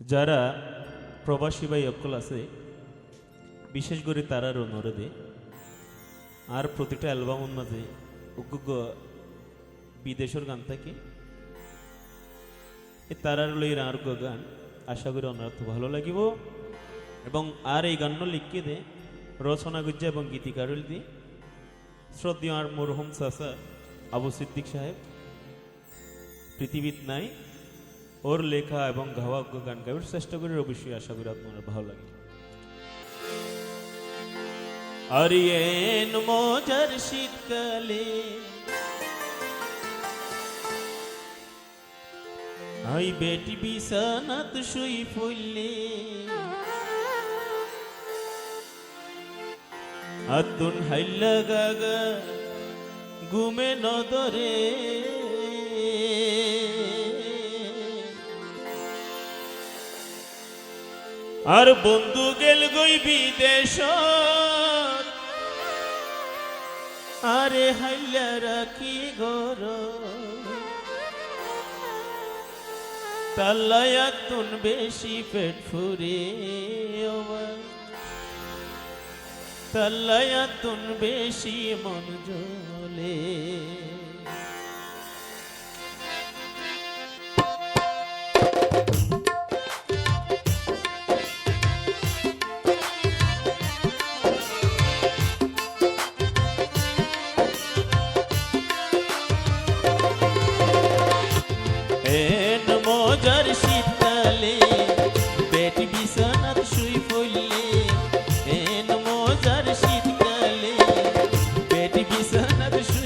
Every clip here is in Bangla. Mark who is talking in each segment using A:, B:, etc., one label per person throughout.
A: যারা প্রবাসী ভাই অকল আছে, বিশেষ করে তারার অনুরোধে আর প্রতিটা অ্যালবামের মাঝে উগ্গ বিদেশের গান থাকে তারার লইয়ের আর গান আশা করি অনার্থ ভালো লাগিব। এবং আর এই গান লিখকে দে, রচনা গুজ্জা এবং গীতিকারল দি। শ্রদ্ধেয় আর মরহুম চাচা আবু সিদ্দিক সাহেব, পৃথিবীত নাই ওর লেখা এবং গাওয়া গান গাইবার চেষ্টা করি অবশ্যই আশা করি আপনার ভালো লাগে। আরিয়েন মজার শীতকালে আই বেটি বিছানাত শুই ফুললে আতুন হাইল্লা গাগা ঘুমে নদরে। আর বন্ধু গেল গই বিদেশ। আরে হাইল্লা রাখি গর তাল্লায়াতুন বেশি পেট ফুরে তাল্লায়াতুন বেশি মন জ্বলে। পেট বিছানাত শুই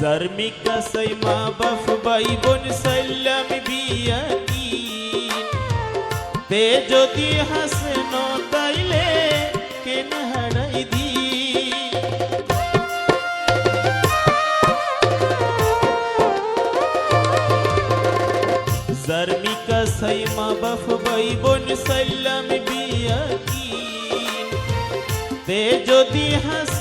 A: জার্মি কাসাই মা বাপ ভাই বোন সাইলাম বিয়া কি তে যদি হাসে ন তাইলে কেন হারাই দি জার্মি কাসাই মা বাপ ভাই বোন সাইলাম বিয়া কি তে যদি হাসে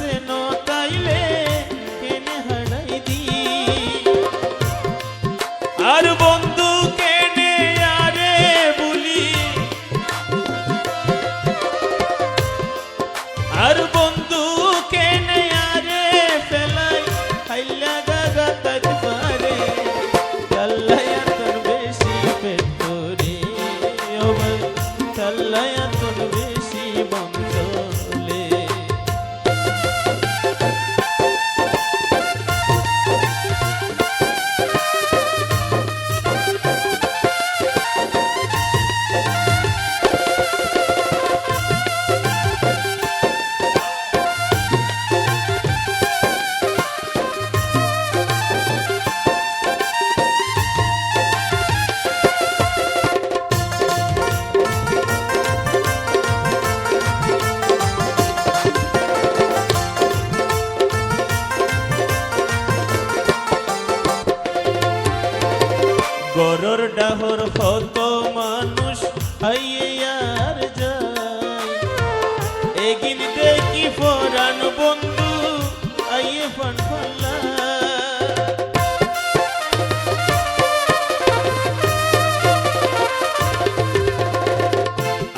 A: তাল্লায়া ডাহর হত মানুষ আর যায়। এগিন দেখি ফরান বন্ধু, আইয়ে ফান ফাল্লা।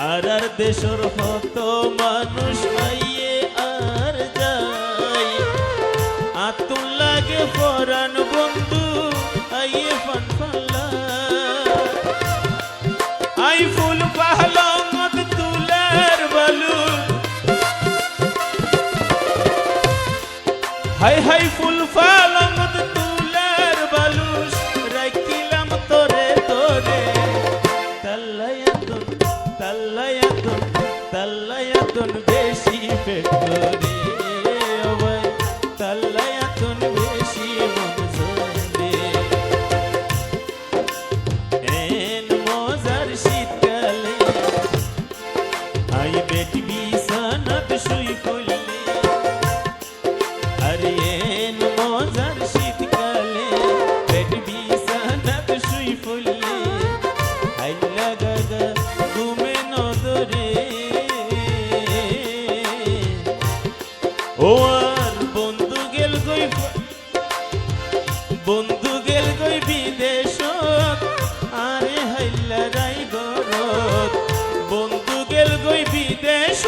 A: আর আর দেশর হত মানুষ হাই হাই ফুল ফালাম তুলার বালুস রাখিলাম তোরে তোরে। তাল্লায়াতন তাল্লায়াতন তাল্লায়াতন বেশি পেটরে ও আর বন্ধু গেল গই বন্ধু গেল গই বিদেশ আরে হাইলা রাই গরত বন্ধু গেল গই বিদেশ